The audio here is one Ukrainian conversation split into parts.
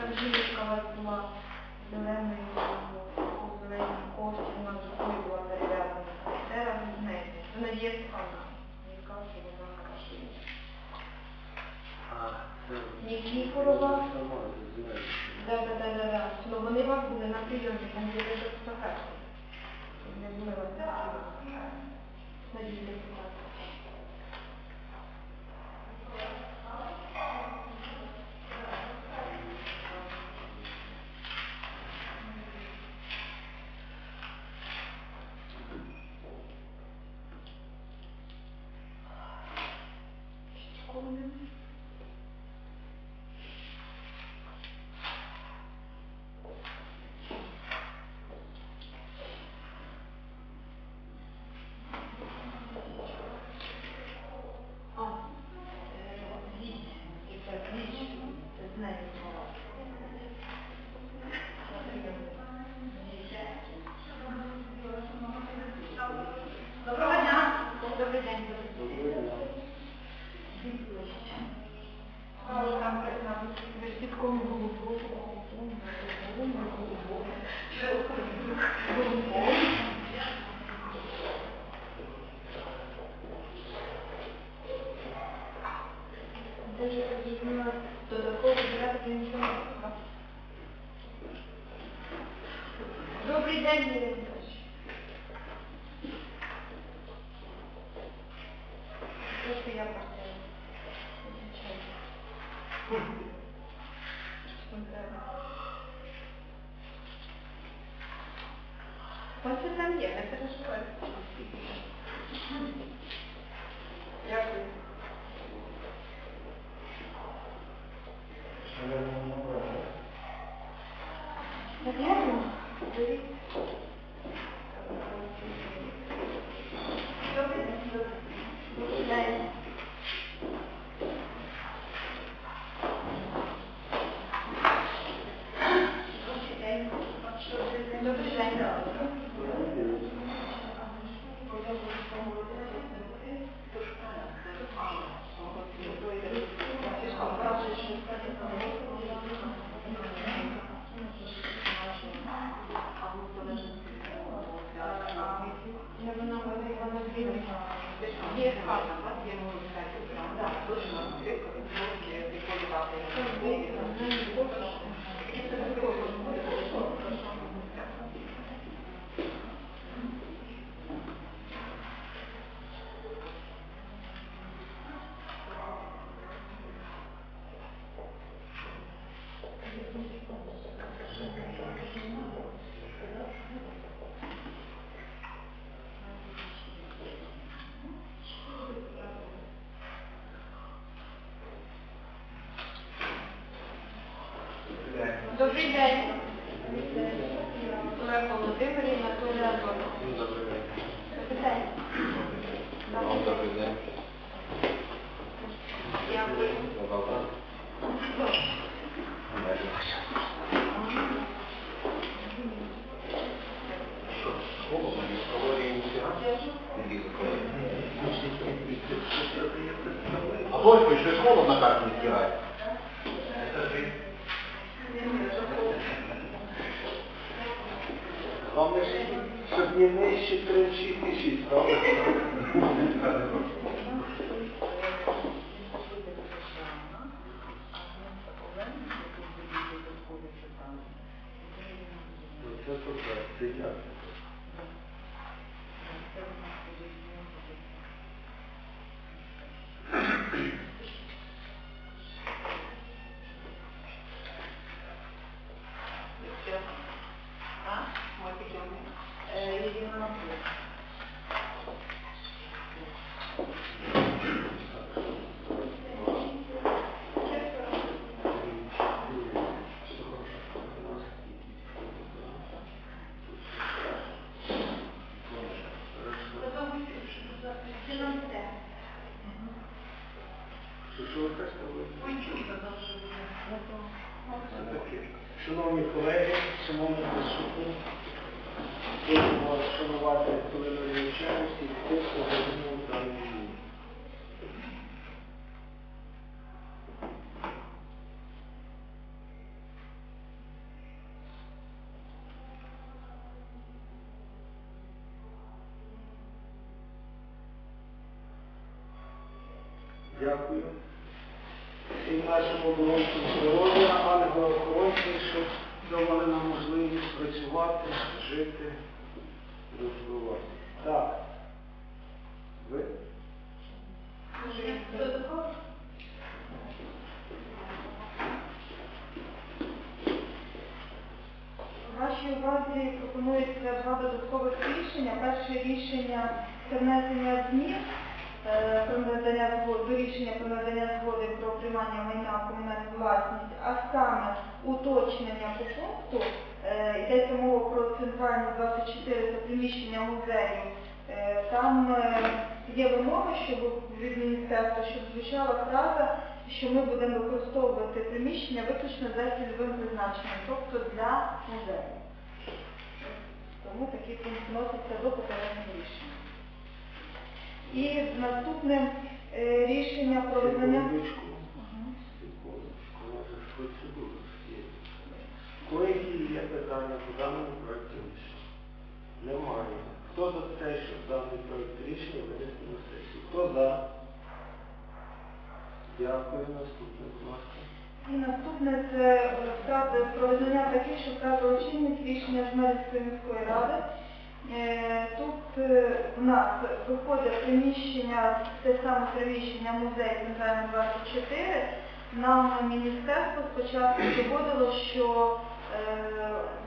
Там жіночка у вас була зеленою, у зеленій кофті, вона вже коли була перев'язана. Де разом з нею? Це Степановна. Мені сказала, що вона це... Нікіфорова. Да, да, да, да, да. Ну вони вас були на прийомі, там були вже фотографії. Не були вас на прийомі. Надія Степановна. Школи немає. А, е, от Віць, і це Віч, це з нею була. На прийомі. Доброго дня. Добрий день. Там висвітком голубого. Даже потрібно додатково збирати інформацію. Добрий день, Юрій Вікторович. Трошки я працюю. Звичайно. Що треба? Ось це там є, не переживайте. Дякую. Наверно, беріть. Добрий день. Добрий день. Добрий день. Я вона говорила на дві. Є хата. Добрий день. Олег Володимирівна, Толя Антонова. Добрий день. Добрий день. Вам добрий день. Дякую. А Борько, ще холодно так не стирать. Três chiquititos. Шановні колеги, шановні присутні, будемо шанувати хвилиною вчаності тих, хто зрозумів в Вашій увазі пропонується два додаткових рішення. Перше рішення це внесення змін е, до рішення про надання згоди про приймання майна комунальну власність, а саме уточнення по пункту е, йдеться мова про центральну 24 та приміщення музею. Е, Там є вимога, щоб від міністерства, щоб звучала фраза, що ми будемо використовувати приміщення виключно за цільовим призначенням, тобто для музею. Тому такий пункт вноситься до попереднього рішення. І наступне е, рішення про визнання. Процедура є. Питання по даному проекту рішення? Немає. Хто за те, щоб даний проект рішення винести на сесію? Хто за? Дякую. Наступне, будь ласка. І наступне це е, втрати таких, що втратили чинність рішення Жмеринської міської ради. Е, Тут е, у нас виходить приміщення, те саме приміщення музей Центральний 24. Нам міністерство спочатку доводило, що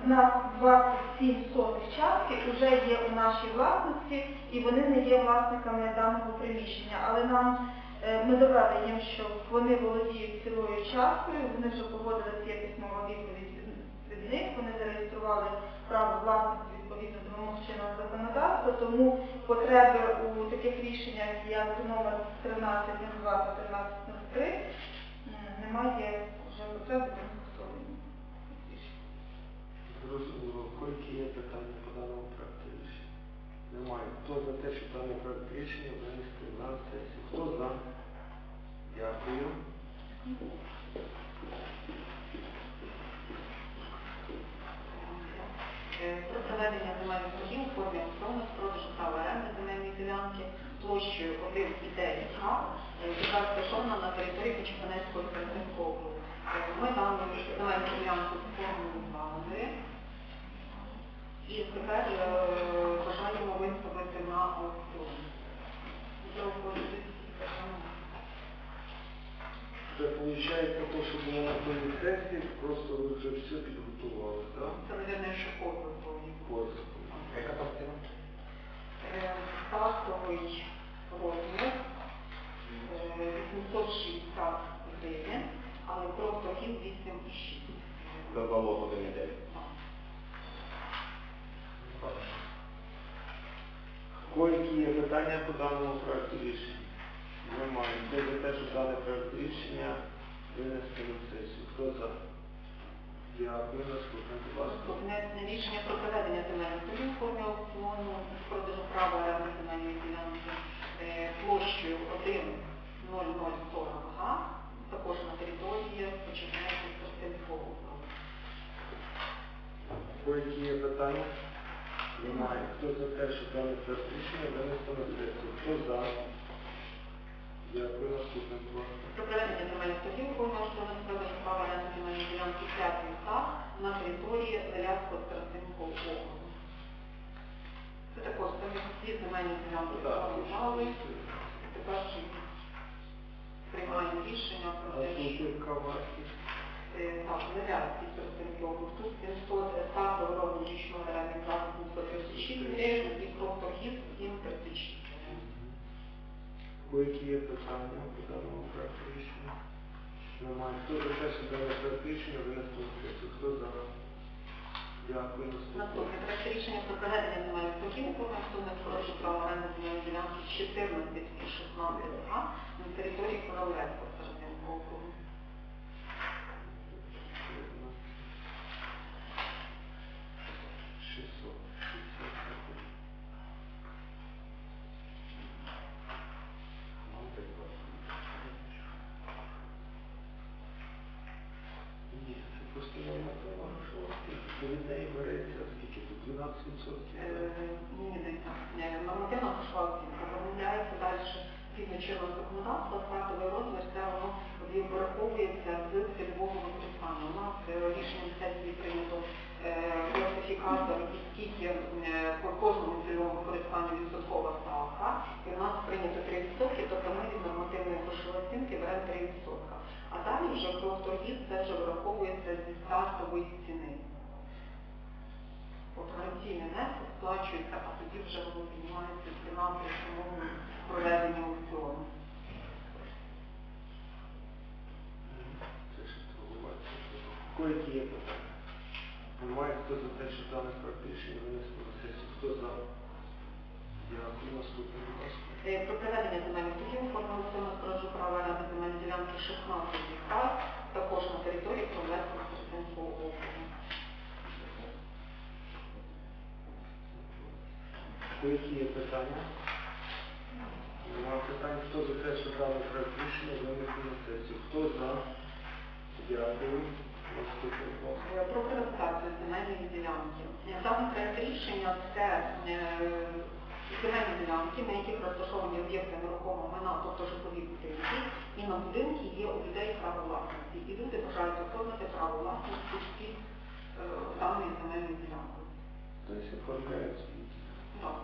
в нас 27 сотих частки вже є у нашій власності і вони не є власниками даного приміщення. Але нам Ми довели їм, що вони володіють цілою часткою, вони вже погодилися, є письмова відповідь від, них, вони зареєстрували право власності відповідно до вимог чинного законодавства, тому потреби у таких рішеннях, як номер 1302 та 1303, немає вже потреби в скасованні. Зрозуміло. Які є питання по даному проекту рішення? Немає. Хто за те, щоб даний проект рішення винести на сесію? Хто за? Дякую. Е, Про проведення земельних торгів у формі аукціону з продажу права оренди земельної ділянки площею 1,9 га, е, яка розташована на території Почеканецького старостинського округу. Е, Ми дану земельну ділянку сформували і тепер е, бажаємо виставити на аукціон. Для опозиції така Це виходить, те, що було на той сесії, просто ви вже все підготували, так? Це, мабуть, повинен. Позов. Яка там ціна? Е, Стартовий розмір е, 860 гривень, але просто хід 8,6. За залог 1,9. Які є питання по даному проекту рішення? Немає. Хто за те, щоб даний проект рішення винести? Хто за? Дякую. Наступне, будь ласка. Внесення рішення про проведення земельних торгів у формі продажу права оренди земельної ділянки е, площею 1,0040 га, також на території Почернецького Старостинського округу. Які є питання? Немає. Хто за те, щоб даний проект рішення винести на? Хто за? З продажу права оренди земельної ділянки 5 га на території Зарядського Старостинського округу. Це також всі земельні ділянки сформували. Тепер приймаємо рішення про те, що е, так, Зарядський Старостинський округ. Тут 700 стартовий розмір річного реальних плату 736 гривень і про торгів 736 гривень. Які є питання по даному проекту рішення? Немає. Хто за те, що даний проект рішення винести на сесію? Хто за? Наступне. Проект рішення про проведення земельних торгів у формі суми продажу права земельної ділянки 14 і 16 га на території Королевського Старостинського і скільки е, по кожному цільовому використанню відсоткова ставка, і у нас прийнято 3%, тобто ми від нормативної грошової оцінки беремо 3%. А далі вже про торгів це вже враховується зі стартової ціни. От гарантійний внесок сплачується, а тоді вже воно піднімається ціна при самому проведенні аукціону. Це ж торгувати. Які є питання? Немає хто за те, що дане проект рішення винесено на сесію. Хто за? Дякую. Наступний, будь ласка. Е, Про проведення земельних торгів оформили з продажу права на земельні ділянки 16 гектар, також на території Кровецького Старостинського округу. Які є питання? Нема питань. Хто за те, що дане проект рішення винесено на сесію? Хто за? Дякую. Е, Про приватизацію земельної ділянки. Е, Даний проект рішення це е, земельні ділянки, на яких розташовані об'єкти нерухомого майна, тобто житлові будинки, і на будинки є у людей право власності. І люди бажають оформити право власності під е, даною земельною ділянкою. Тобто оформляють світ. Так.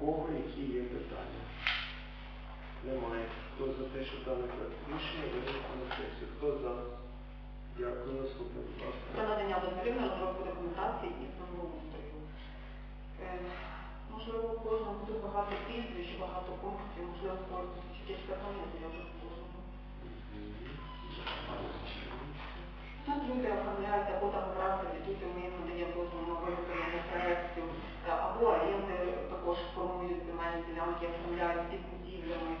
Кого які є питання? Немає. Хто за те, що дане проект рішення винесено на сесію? Хто за? Дякую. Наступний, будь надання дозволів на розробку документації і землеустрою. Е, Можливо, кожному тут багато прізвищ, багато пунктів, можливо, кожному якесь питання, я вже в кожному. Тут люди оформляють або там договори, тут ми їм надаємо дозвіл на виготовлення проєктів, е, або оренди також формують земельні ділянки, оформляють під будівлями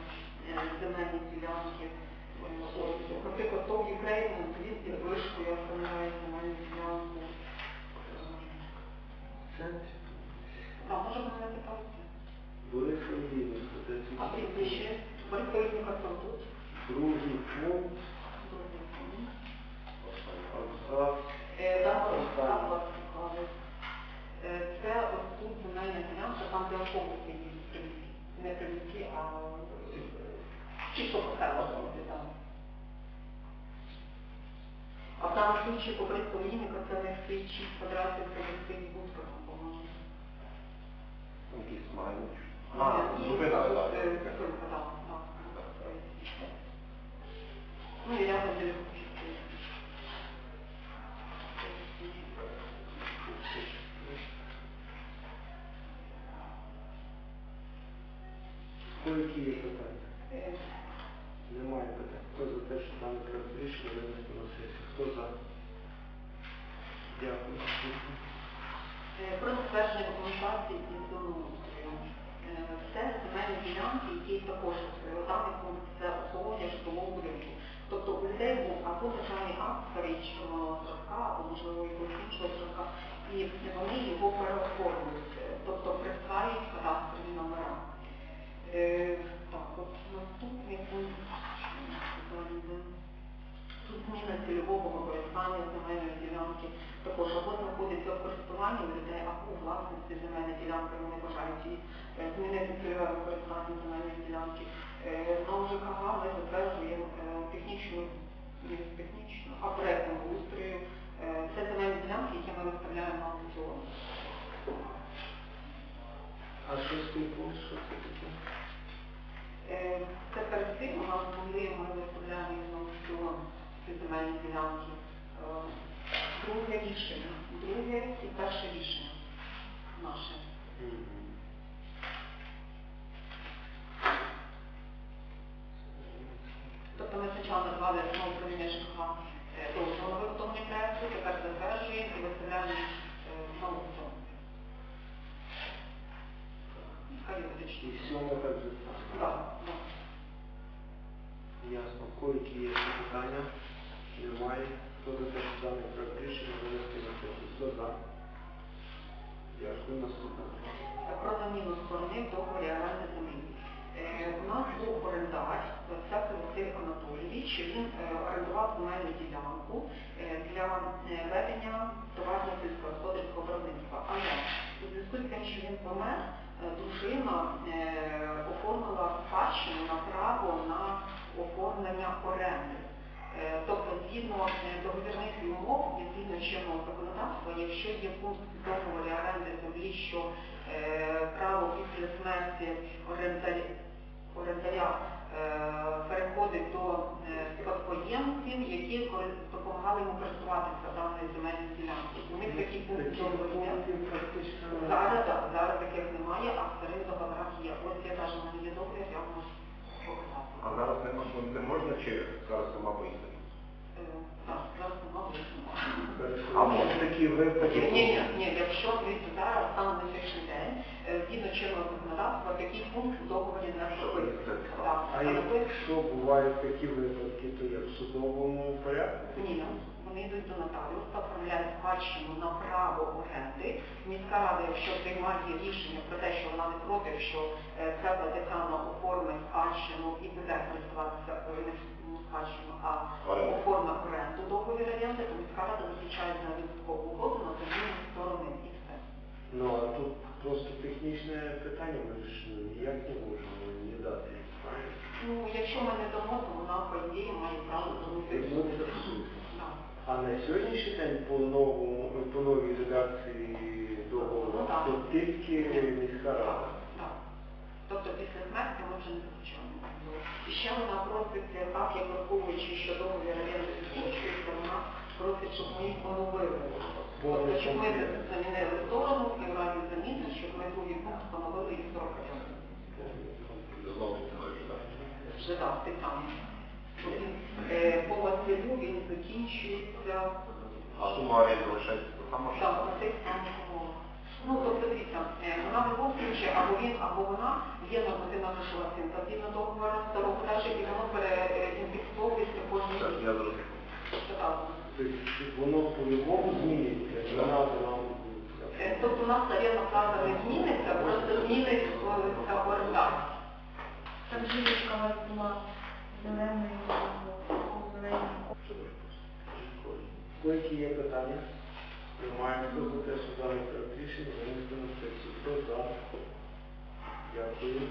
е, земельні ділянки. Наприклад, ТОВ Юкрейн, він під вишкою оформляє земельну ділянку. А може мене питати? Борис Леонідович, це А прізвище? Борисовника тут. другий абзац. Е, вас цікавить. Е, Це ось тут земельна ділянка, там де автобуси їздять. Не приміські, а ті, що по селах ходять. А в даному случаї по Борису Ліника це не стоїть 6 квадратів, це не стоїть будка, по-моєму. Якийсь маленький. А, тут, так. е, зупинка, так. Ну, і рядом біля купівки. Хто які є питання? Е, Немає питань. Хто за те, що дане проект рішення винесено на сесію? Хто за? Дякую. Наступний. Е, Про затвердження документації землеустрою. Е, Це земельні ділянки, які також е, пункт це обслуговування житлового будинку. Тобто у людей був або державний акт старий червоного зразка, або можливо якогось іншого зразка, і вони його переоформлюють, е, тобто присвають кадастрові номера. Е, Так, от наступний пункт. Тут зміна цільового використання земельної ділянки також або знаходиться в користуванні людей, або у власності земельної ділянки, вони бажають її е, змінити цільове використання земельної ділянки. На ОЖКГ ми затверджуємо е, технічну, технічну, а устрою. Е, Це земельні ділянки, які ми виставляємо на аукціон. А шостий пункт, що це таке? Це перед цим у нас були, ми виставляємо на аукціон ці земельні ділянки. Друге рішення, друге і перше рішення наше. Тобто ми спочатку назвали на управління ЖКХ е, дозволу на виготовлення проекту, тепер затверджуємо і виставляємо е, аукціон. Хай І юридично. сьоме так же. Так, так. Ясно. Які є питання? Немає. Хто за те, що даний проект рішення винести на сесію? Хто за? Дякую. Наступне. про заміну сторони в договорі оренди землі. Е, У нас був орендар, це Василь Анатолійович, він е, орендував земельну ділянку е, для ведення товарно сільськогосподарського виробництва. Але у зв'язку з тим, що він помер, дружина оформила спадщину на право на оформлення оренди. Е, Тобто, згідно е, договірних умов і згідно чинного законодавства, якщо є пункт в договорі оренди землі, що е, право після смерті орендаря, переходить до спадкоємців, які допомагали йому користуватися даною земельною ділянкою. У них такі пункти договору Зараз, зараз таких немає, а в старих договорах є. Ось я навіть в мене є договір, я можу. А зараз не можна, не можна чи зараз нема? Е, Так, зараз нема, немає. А може такі випадки. Ні, ні, ні, якщо дивіться зараз саме на сьогоднішній день, згідно чинного законодавства, такий пункт в договорі не прописується. Так. А якщо бувають такі випадки, то як в судовому порядку? ні, вони йдуть до нотаріуса, оформляють спадщину на право оренди. Міська рада, якщо приймає рішення про те, що вона не проти, що е, Цепла Тетяна оформить спадщину і буде користуватися е, не спадщину, а оформить оренду договір оренди, то міська рада заключає на відсоткову угоду на заміну сторони і все. Ну а тут просто технічне питання, ми ж ніяк не можемо не дати. Ну, якщо ми не дамо, то вона, по ідеї, має право зробити. Ну, це суд. Так. А на сьогоднішній день по новому по новій редакції договору Ну, так. то тільки міська рада. Так. Тобто після смерті ми вже не заключаємо. І ще вона просить, е, так як враховуючи, що договір оренди закінчується, вона просить, щоб ми їх поновили. Тобто, щоб ми замінили сторону і в разі заміни, щоб ми другий пункт встановили і 40 років. Знову не можу, так. Вже так, ти там. Е, По Василю він закінчується А сума оренди лишається та сама? Так, на тих самих. Ну, тобто, дивіться, е, вона в будь-якому або він, або вона є нормативна грошова оцінка згідно договору старого даже, і воно переіндексовується кожен Так, я зрозумів. Тобто воно по-любому зміниться, Е, Тобто у нас орендна плата не зміниться, просто зміниться орендар. Там жіночка у вас була зеленою, зеленою. Які є питання? Немає хто за те, що даний проект рішення винести на сесію. Хто за? Дякую. Наступний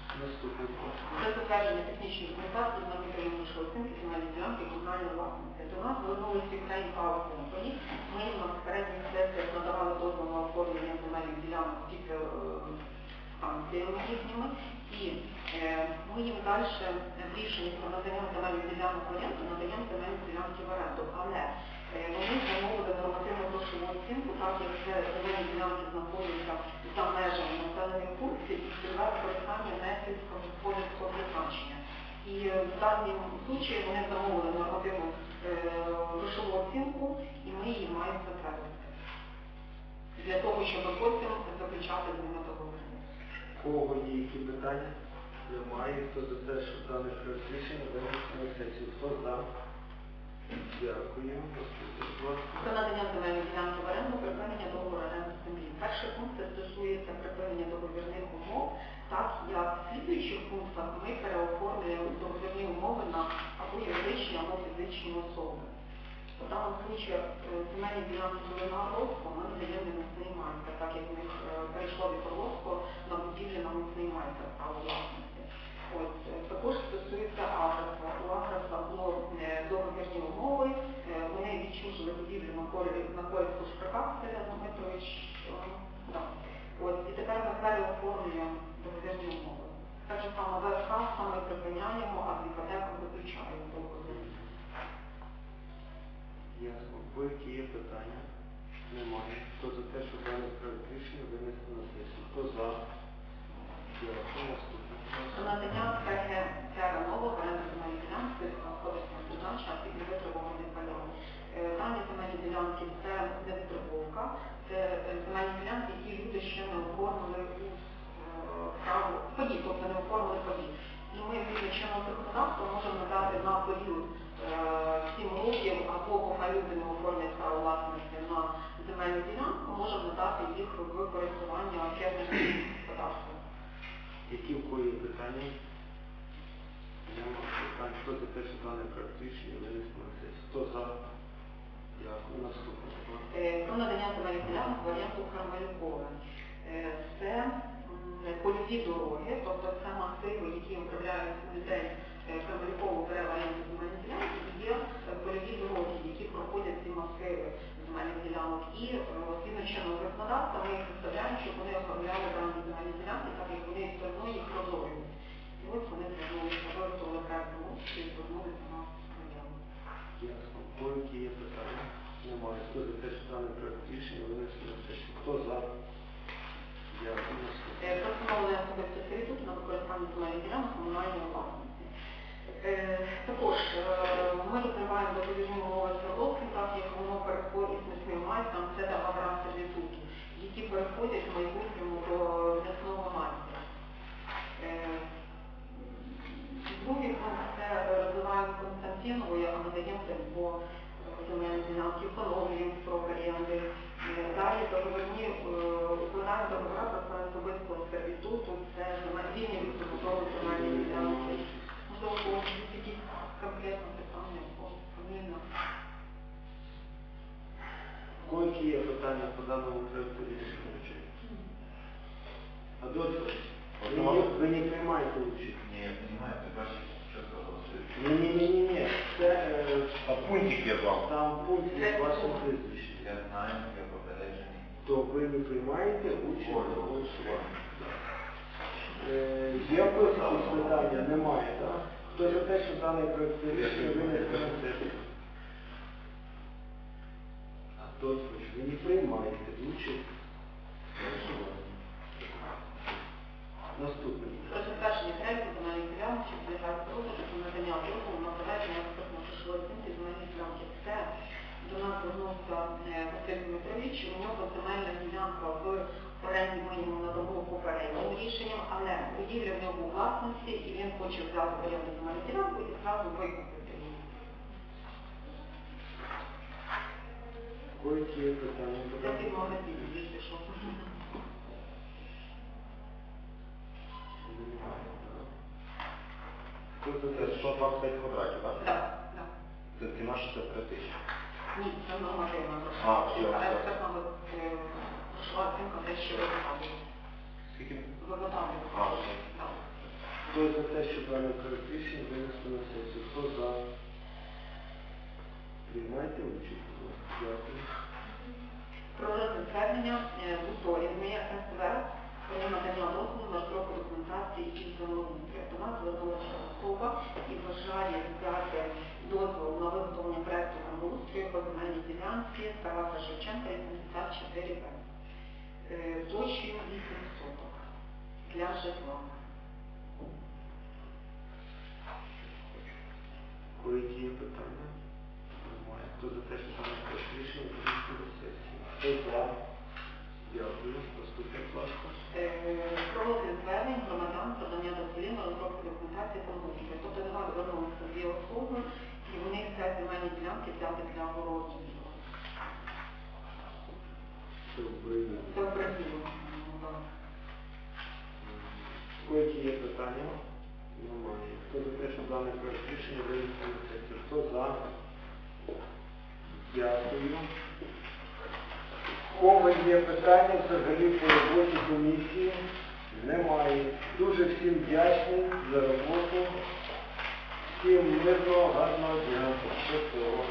проект. Це затвердження технічної документації на підтримку оцінки земельної ділянки комунальної власності. До нас звернулися Ukraine Power Company. Ми на попередніх сесіях надавали дозвіл на оформлення земельних ділянок тільки е, станціями їхніми. І е, ми їм далі в рішенні про надання земельних ділянок в оренду надаємо земельні ділянки в оренду. Але ділянки знаходяться за межами населених пунктів і цільове використання не сільськогосподарського призначення. І в даному случаї вони замовили нормативну е, грошову оцінку, і ми її маємо затвердити. Для того, щоб потім заключати з ними договори. У кого є які питання? Немає. Хто за те, що даний проект рішення винести на сесію? Хто за? Дякую. Про надання земельної ділянки в оренду, припинення договору оренди землі. Перший пункт стосується припинення договірних умов, так як в слідуючих пунктах ми переоформлюємо договірні умови на або юридичні, або фізичні особи. В даному случаї е, земельні ділянки були на розку, ми надаємо на міцний так як у них е, перейшло від розку на будівлі на міцний майстер право власності. От, е, також стосується Агреса. У Агреса було договірні умови, вони відчужили будівлю на користь Кушпака, Василя Дмитрович. Е, да. От, і тепер ми переоформлюємо договірні умови. Так же само ВРК саме припиняємо, а з іпотеком заключаємо договір. Ясно. Бо які є питання? Немає. Хто за те, що даний проект рішення винести на сесію? Хто за? Дякую. Надання КГ «Терра Нова» в земельної ділянки сільськогосподарського призначення під невитребуваний пальон. Е, Дані земельні ділянки це не витребовка, це е, земельні ділянки, які люди ще не оформили е, право подій, тобто не оформили подій. І ми згідно чинного законодавства можемо надати на період е, 7 років або поки люди не оформлять право власності на земельну ділянку, можемо надати їх в користування фермерським господарством. Які в є питання? Нема питань. Хто за те, що рішення винести на сесію? Хто за? Дякую. Наступне. будь ласка. Е, Про надання земельних варіанту Кармелюкове. Е, Це польові дороги, тобто це масиви, які управляють людей Кармелюкову бере варіанту земельних ділянок, є е, польові дороги, які проходять ці масиви земельних ділянок. І е, згідно чинного законодавства ми їх представляємо, щоб вони оформляли дані земельні ділянки, так як вони все одно їх розорюють. І ось вони звернулися, виготовили проектну і звернулися на заяву. Ясно. У які є питання? Немає. Хто за те, що даний проект рішення винести на сесію? Хто за? Дякую. Наступне. Е, Про встановлення особистого сервітуту на використання земельних ділянок комунальної власності. Е, Також е, ми розриваємо договірні умови з Родовським, так як воно переходить з міським майстром, це договора сервітуту, які переходять в майбутньому до м'ясного майстра. Е, Другий пункт це е, розвиваємо Константинову, а надаємо по земельні ділянки, встановлюємо строк оренди. Е, Далі договорні, е, укладаємо договора про особистого сервітуту, це земель- вільні від побудови земельні ділянки. Можливо, у когось є якісь конкретні питання по фамільно. У кого які є питання по даному проекту рішення? Адольфович, ви, не- ви не приймаєте участь? Не, я понимаю, ты бачишь, что голосуешь. Ні, ні, ні, ні, ні. Це е, А пунктик я вам. там пункт є вашим прізвищем. Я знаю, я попереджений. То ви не приймаєте участь у голосуванні. Е, Є в когось якісь питання? Немає, так? Хто за те, що даний проект рішення винести на сесію? Адольфович, ви не приймаєте участь в голосуванні. Наступний. Про затвердження переліку земельних ділянок, що підлягають продажу та надання дозволу на проведення експертно-грошової оцінки земельних ділянки. Це до нас звернувся е, Василь Дмитрович, у нього земельна ділянка в оренді йому надамо попереднім рішенням, але будівля в нього власності, і він хоче взяти оренду земельну ділянку і зразу викупити Немає, так. Хто за це 125 квадратів, так? Так, так. Це ціна 63 тисячі. Ні, це нормативна А, все, все. Е, грошова оцінка дещо виготовлює. Скільки? Виготовлює. А, все. Так. Хто за те, що даний проект рішення винести на сесію? Хто за? Приймайте участь. Про розгляд звернення е, СВ про надання дозволу на розробку документації і землеустрою. До нас звернулася особа і бажає взяти дозвол на виготовлення проекту землеустрою по земельній ділянці Тараса Шевченка 84 Б. Е, Площею 8 соток для житла. Кої є питання? Хто за те, що даний проект рішення винести на сесію? Хто за? Дякую. Наступне, будь ласка. Про розгляд звернень громадян про надання дозволів на розробку документації. Тобто до нас звернулися дві особи, і вони хочуть земельні ділянки взяти для огородження. Це Україна. Це в Бразилії. Да. Кої є питання? Немає. Хто за те, що даний проект рішення винести на сесію? Хто за? Дякую. Кого є питання взагалі по роботі комісії? Немає. Дуже всім вдячний за роботу. Всім мирного, гарного дня. Щасливо.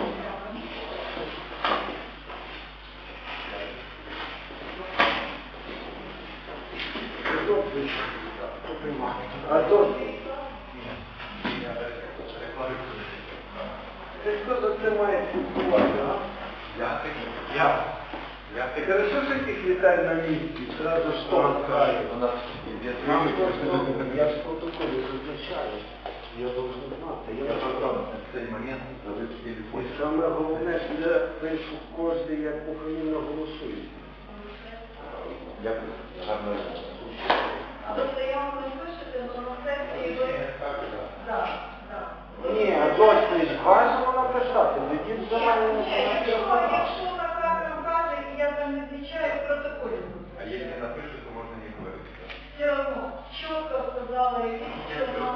Антон, ти хто за це має слідкувати, а? Я такий. Я. Я Ти такий. хорошо, що ти секретарь на місці, сразу що розкажу. У нас є я в протоколі зазначаю, я должен знати. Я Я на цей момент забив телефон. І саме головне, що я пишу кожен, як пофамільно голосує. Дякую. Гарного дня. Тобто я вам напишете, но на сесії ви... Так, так. Ні, досвід гарно вона писати, не дід за мене не Якщо якщо вона каже, і я там не відвічаю, в протоколі. А якщо не напишу, то можна не говорити. Все одно, чітко сказали, що нам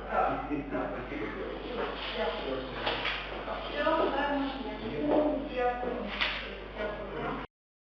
так. Все одно, правильно, я. Дякую.